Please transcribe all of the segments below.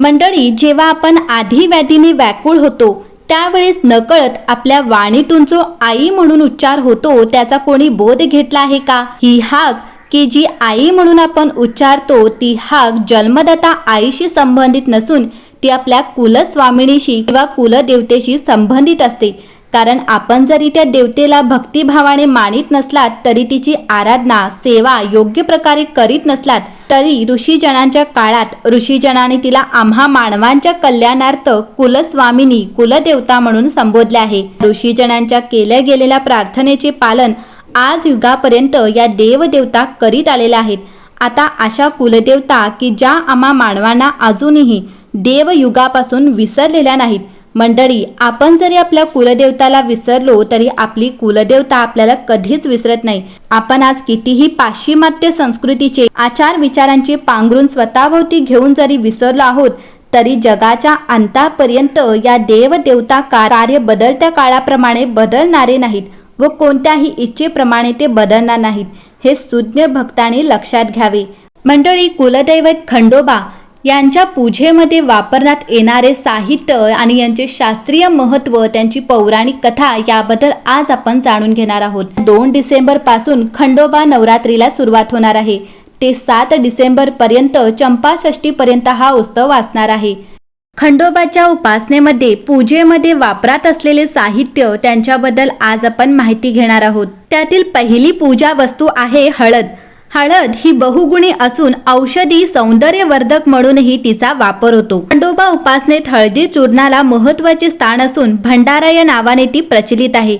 मंडळी जेव्हा आपण आधी व्याधीने व्याकुळ होतो त्यावेळेस नकळत आपल्या वाणीतून जो आई म्हणून उच्चार होतो त्याचा कोणी बोध घेतला आहे का? ही हाक की जी आई म्हणून आपण उच्चारतो ती हाक जन्मदाता आईशी संबंधित नसून ती आपल्या कुलस्वामिनीशी किंवा कुलदेवतेशी संबंधित असते. कारण आपण जरी त्या देवतेला भक्तिभावाने मानित नसलात तरी तिची आराधना सेवा योग्य प्रकारे करीत नसलात तरी ऋषीजनांच्या काळात ऋषीजनाने तिला आम्हा मानवांच्या कल्याणार्थ कुलस्वामिनी कुलदेवता म्हणून संबोधले आहे. ऋषीजनांच्या केल्या गेलेल्या प्रार्थनेचे पालन आज युगापर्यंत या देवदेवता करीत आलेल्या आहेत. आता अशा कुलदेवता की ज्या आम्हा मानवांना अजूनही देवयुगापासून विसरलेल्या नाहीत. मंडळी आपण जरी आपल्या कुलदेवताला विसरलो तरी आपली कुलदेवता आपल्याला कधीच विसरत नाही. आपण आज कितीही पाश्चिमात्य संस्कृतीचे आचार विचारांचे पांघरून स्वतःभोवती घेऊन जरी विसरलो आहोत तरी जगाच्या अंतापर्यंत या देवदेवता कार्य बदलत्या काळाप्रमाणे बदलणारे नाहीत व कोणत्याही इच्छेप्रमाणे ते बदलणार नाहीत. हे सुज्ञ भक्तांनी लक्षात घ्यावे. मंडळी कुलदैवत खंडोबा यांच्या पूजेमध्ये वापरण्यात येणारे साहित्य आणि यांचे शास्त्रीय महत्त्व त्यांची पौराणिक कथा याबद्दल आज आपण जाणून घेणार आहोत. दोन डिसेंबरपासून खंडोबा नवरात्रीला सुरुवात होणार आहे. ते सात डिसेंबर पर्यंत चंपाषष्ठी पर्यंत हा उत्सव असणार आहे. खंडोबाच्या उपासनेमध्ये पूजेमध्ये वापरात असलेले साहित्य त्यांच्याबद्दल आज आपण माहिती घेणार आहोत. त्यातील पहिली पूजा वस्तू आहे हळद. हळद ही बहुगुणी असून औषधी सौंदर्यवर्धक म्हणूनही तिचा वापर होतो. खंडोबा उपासनेत हळदी चूर्णाला महत्त्वाचे स्थान असून भंडारा या नावाने ती प्रचलित आहे.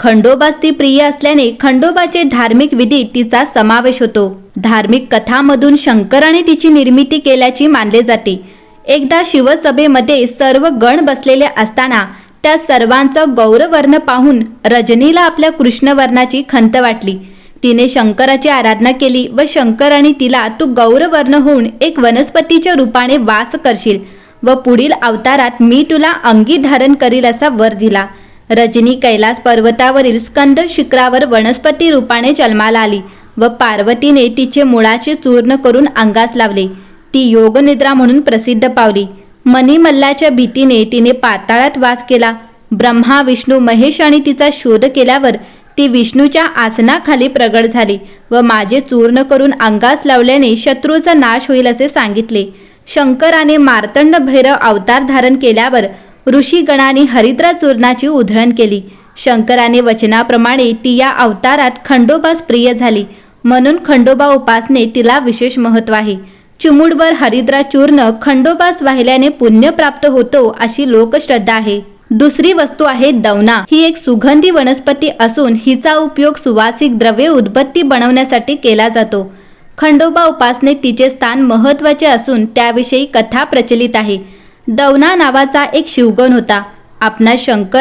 खंडोबास ती प्रिय असल्याने खंडोबाचे धार्मिक विधी तिचा समावेश होतो. धार्मिक कथामधून शंकराने तिची निर्मिती केल्याची मानले जाते. एकदा शिवसभेमध्ये सर्व गण बसलेले असताना त्या सर्वांचं गौरवर्ण पाहून रजनीला आपल्या कृष्णवर्णाची खंत वाटली. तिने शंकराची आराधना केली व शंकराने तिला तू गौरवर्ण होऊन एक वनस्पतीच्या रूपाने वास करशील व पुढील अवतारात मी तुला अंगी धारण करील असा वर दिला. रजनी कैलास पर्वतावरील स्कंद शिखरावर वनस्पती रूपाने जन्माला आली व पार्वतीने तिचे मुळाचे चूर्ण करून अंगास लावले. ती योगनिद्रा म्हणून प्रसिद्ध पावली. मणिमल्लाच्या भीतीने तिने पाताळात वास केला. ब्रह्मा विष्णू महेश आणि तिचा शोध केल्यावर ती विष्णूच्या आसनाखाली प्रगट झाली व माझे चूर्ण करून अंगास लावल्याने शत्रूचा नाश होईल असे सांगितले. शंकराने मार्तंड भैरव अवतार धारण केल्यावर ऋषीगणाने हरिद्रा चूर्णाची उधळण केली. शंकराने वचनाप्रमाणे ती या अवतारात खंडोबास प्रिय झाली. म्हणून खंडोबा उपासने तिला विशेष महत्त्व आहे. चिमुडवर हरिद्रा चूर्ण खंडोबास वाहिल्याने पुण्य प्राप्त होतो अशी लोकश्रद्धा आहे. दुसरी वस्तू आहे दवना. ही एक सुगंधी वनस्पती असून हिचा उपयोग सुवासिक द्रव्ये उदबत्ती बनवण्यासाठी केला जातो. खंडोबा उपासनेत तिचे स्थान महत्त्वाचे असून त्याविषयी कथा प्रचलित आहे. दवना नावाचा एक शिवगण होता. आपणा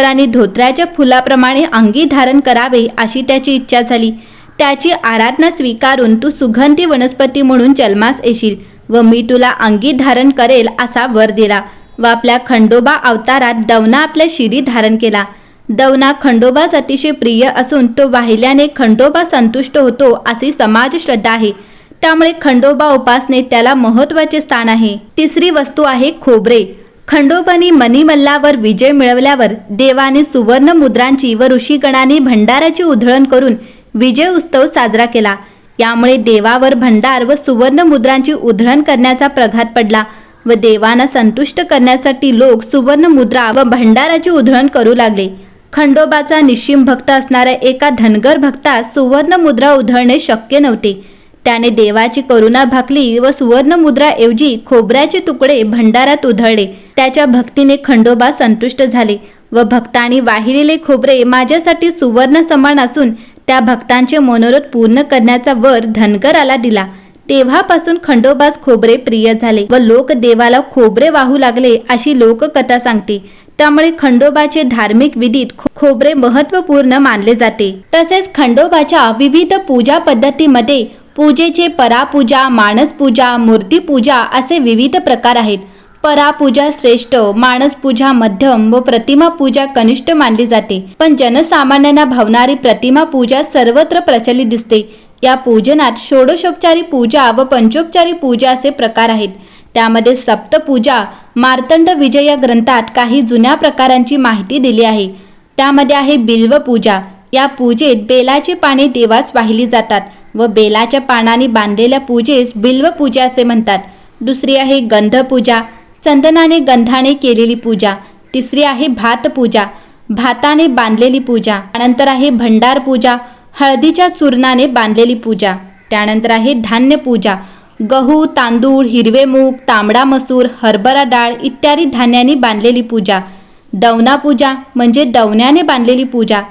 आणि धोत्र्याच्या फुलाप्रमाणे अंगी धारण करावे अशी त्याची इच्छा झाली. त्याची आराधना स्वीकारून तू सुगंधी वनस्पती म्हणून जन्मास येशील व मी तुला अंगी धारण करेल असा वर दिला. व आपल्या खंडोबा अवतारात दवना आपल्या शिरी धारण केला. दवना खंडोबास अतिशय प्रिय असून तो वाहिल्याने खंडोबा संतुष्ट होतो अशी समाज श्रद्धा आहे. त्यामुळे खंडोबा उपासनेत त्याला महत्त्वाचे स्थान आहे. तिसरी वस्तू आहे खोबरे. खंडोबानी मणिमल्लावर विजय मिळवल्यावर देवाने सुवर्ण मुद्रांची व ऋषीगणाने भंडाराची उधळण करून विजय उत्सव साजरा केला. यामुळे देवावर भंडार व सुवर्ण मुद्रांची उधळण करण्याचा प्रघात पडला. व देवांना संतुष्ट करण्यासाठी लोक सुवर्ण मुद्रा व भंडाराची उधळण करू लागले. खंडोबाचा निश्चिम भक्त असणाऱ्या एका धनगर भक्तास सुवर्ण मुद्रा उधळणे शक्य नव्हते. त्याने देवाची करुणा भाकली व सुवर्ण मुद्राऐवजी खोबऱ्याचे तुकडे भंडारात उधळले. त्याच्या भक्तीने खंडोबा संतुष्ट झाले व भक्तांनी वाहिलेले खोबरे माझ्यासाठी सुवर्ण समान असून त्या भक्तांचे मनोरथ पूर्ण करण्याचा वर धनगराला दिला. तेव्हापासून खंडोबास खोबरे प्रिय झाले व लोक देवाला खोबरे वाहू लागले अशी लोककथा सांगते. त्यामुळे खंडोबाचे धार्मिक विधीत खोबरे महत्त्वपूर्ण मानले जाते. तसेच खंडोबाच्या विविध पूजा पद्धतीमध्ये पूजेचे परापूजा मानसपूजा मूर्तीपूजा असे विविध प्रकार आहेत. परापूजा श्रेष्ठ मानसपूजा मध्यम व प्रतिमा पूजा कनिष्ठ मानली जाते. पण जनसामान्यांना भावणारी प्रतिमा पूजा सर्वत्र प्रचलित दिसते. या पूजनात षोडशोपचारी पूजा व पंचोपचारी पूजा असे प्रकार आहेत. त्यामध्ये सप्तपूजा मार्तंड विजय या ग्रंथात काही जुन्या प्रकारांची माहिती दिली आहे. त्यामध्ये आहे बिल्वपूजा या पूजेत बेलाची पाने देवास वाहिली जातात व बेलाच्या पानाने बांधलेल्या पूजेस बिल्वपूजा असे म्हणतात. दुसरी आहे गंधपूजा चंदनाने गंधाने केलेली पूजा. तिसरी आहे भातपूजा भाताने बांधलेली पूजा. नंतर आहे भंडार पूजा. हळदीच्या चूर्णाने बांधलेली पूजा. त्यानंतर आहे धान्य पूजा. गहू तांदूळ हिरवे मूग तांबडा मसूर हरभरा डाळ इत्यादी धान्यांनी बांधलेली पूजा. दवना पूजा म्हणजे दवण्याने बांधलेली पूजा.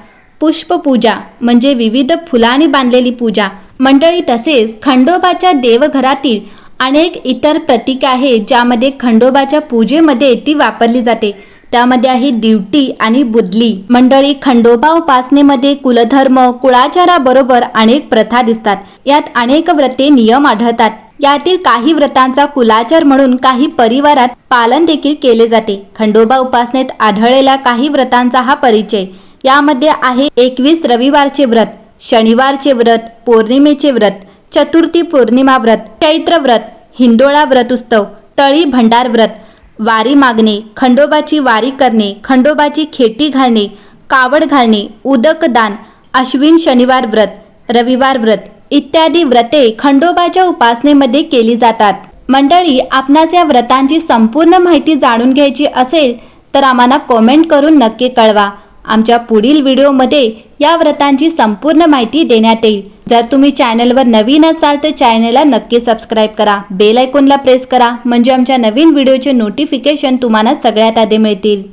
पुष्पपूजा म्हणजे विविध फुलांनी बांधलेली पूजा. मंडळी तसेच खंडोबाच्या देवघरातील अनेक इतर प्रतीक आहेत ज्यामध्ये खंडोबाच्या पूजेमध्ये ती वापरली जाते. त्यामध्ये आहे दिवटी आणि बुदली. मंडळी खंडोबा उपासनेमध्ये कुलधर्म कुळाचाराबरोबर अनेक प्रथा दिसतात. यात अनेक व्रते नियम आढळतात. यातील काही व्रतांचा कुलाचार म्हणून काही परिवारात पालन देखील केले जाते. खंडोबा उपासनेत आढळलेल्या काही व्रतांचा हा परिचय. यामध्ये आहे एकवीस रविवारचे व्रत शनिवारचे व्रत पौर्णिमेचे व्रत चतुर्थी पौर्णिमा व्रत चैत्र व्रत हिंदोळा व्रत उत्सव तळी भंडार व्रत वारी मागणे खंडोबाची वारी करणे खंडोबाची खेटी घालणे कावड घालणे उदक दान अश्विन शनिवार व्रत रविवार व्रत इत्यादी व्रते खंडोबाच्या उपासनेमध्ये केली जातात. मंडळी आपणास या व्रतांची संपूर्ण माहिती जाणून घ्यायची असेल तर आम्हाला कॉमेंट करून नक्की कळवा. आमच्या पुढील व्हिडिओमध्ये या व्रतांची संपूर्ण माहिती देण्यात येईल. जर तुम्ही चॅनलवर नवीन असाल तर चॅनलला नक्की सबस्क्राईब करा. बेल आयकॉनला प्रेस करा. म्हणजे आमच्या नवीन व्हिडिओचे नोटिफिकेशन तुम्हाला सगळ्यात आधी मिळतील.